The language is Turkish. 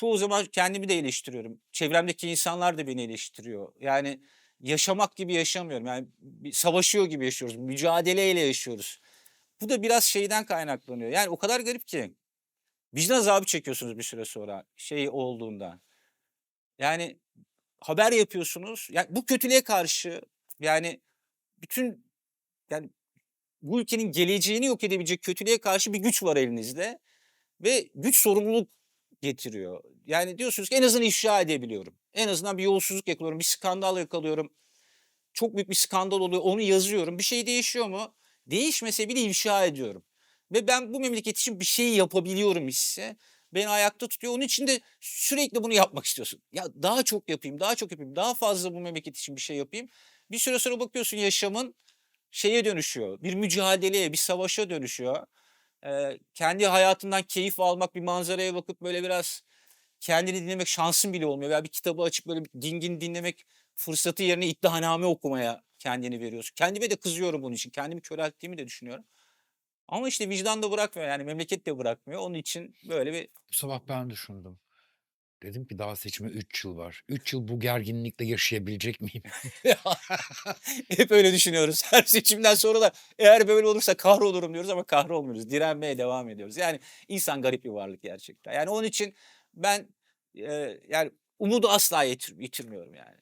çoğu zaman kendimi de eleştiriyorum. Çevremdeki insanlar da beni eleştiriyor. Yani yaşamak gibi yaşamıyorum. Yani savaşıyor gibi yaşıyoruz. Mücadeleyle yaşıyoruz. Bu da biraz şeyden kaynaklanıyor. Yani o kadar garip ki. Vicdan azabı çekiyorsunuz bir süre sonra şey olduğunda. Yani haber yapıyorsunuz. Yani bu kötülüğe karşı yani bütün yani bu ülkenin geleceğini yok edebilecek kötülüğe karşı bir güç var elinizde ve güç sorumluluk getiriyor. Yani diyorsunuz ki en azından ifşa edebiliyorum. En azından bir yolsuzluk yakalıyorum, bir skandal yakalıyorum. Çok büyük bir skandal oluyor, onu yazıyorum. Bir şey değişiyor mu? Değişmese bile ifşa ediyorum. Ve ben bu memleket için bir şey yapabiliyorum hissi beni ayakta tutuyor. Onun için de sürekli bunu yapmak istiyorsun. Ya daha çok yapayım, daha çok yapayım, daha fazla bu memleket için bir şey yapayım. Bir süre sonra bakıyorsun yaşamın şeye dönüşüyor. Bir mücadeleye, bir savaşa dönüşüyor. Eee, kendi hayatından keyif almak, bir manzaraya bakıp böyle biraz kendini dinlemek şansın bile olmuyor. Veya bir kitabı açıp böyle dingin dinlemek fırsatı yerine iddianame okumaya kendini veriyorsun. Kendime de kızıyorum bunun için. Kendimi körelttiğimi de düşünüyorum. Ama işte vicdan da bırakmıyor yani memleket de bırakmıyor. Onun için böyle bir Bu sabah ben düşündüm. Dedim ki daha seçime 3 yıl var. 3 yıl bu gerginlikle yaşayabilecek miyim? Hep öyle düşünüyoruz. Her seçimden sonra da eğer böyle olursa kahrolurum diyoruz ama kahrolmuyoruz. Direnmeye devam ediyoruz. Yani insan garip bir varlık gerçekten. Yani onun için ben eee, yani umudu asla yitir, yitirmiyorum yani.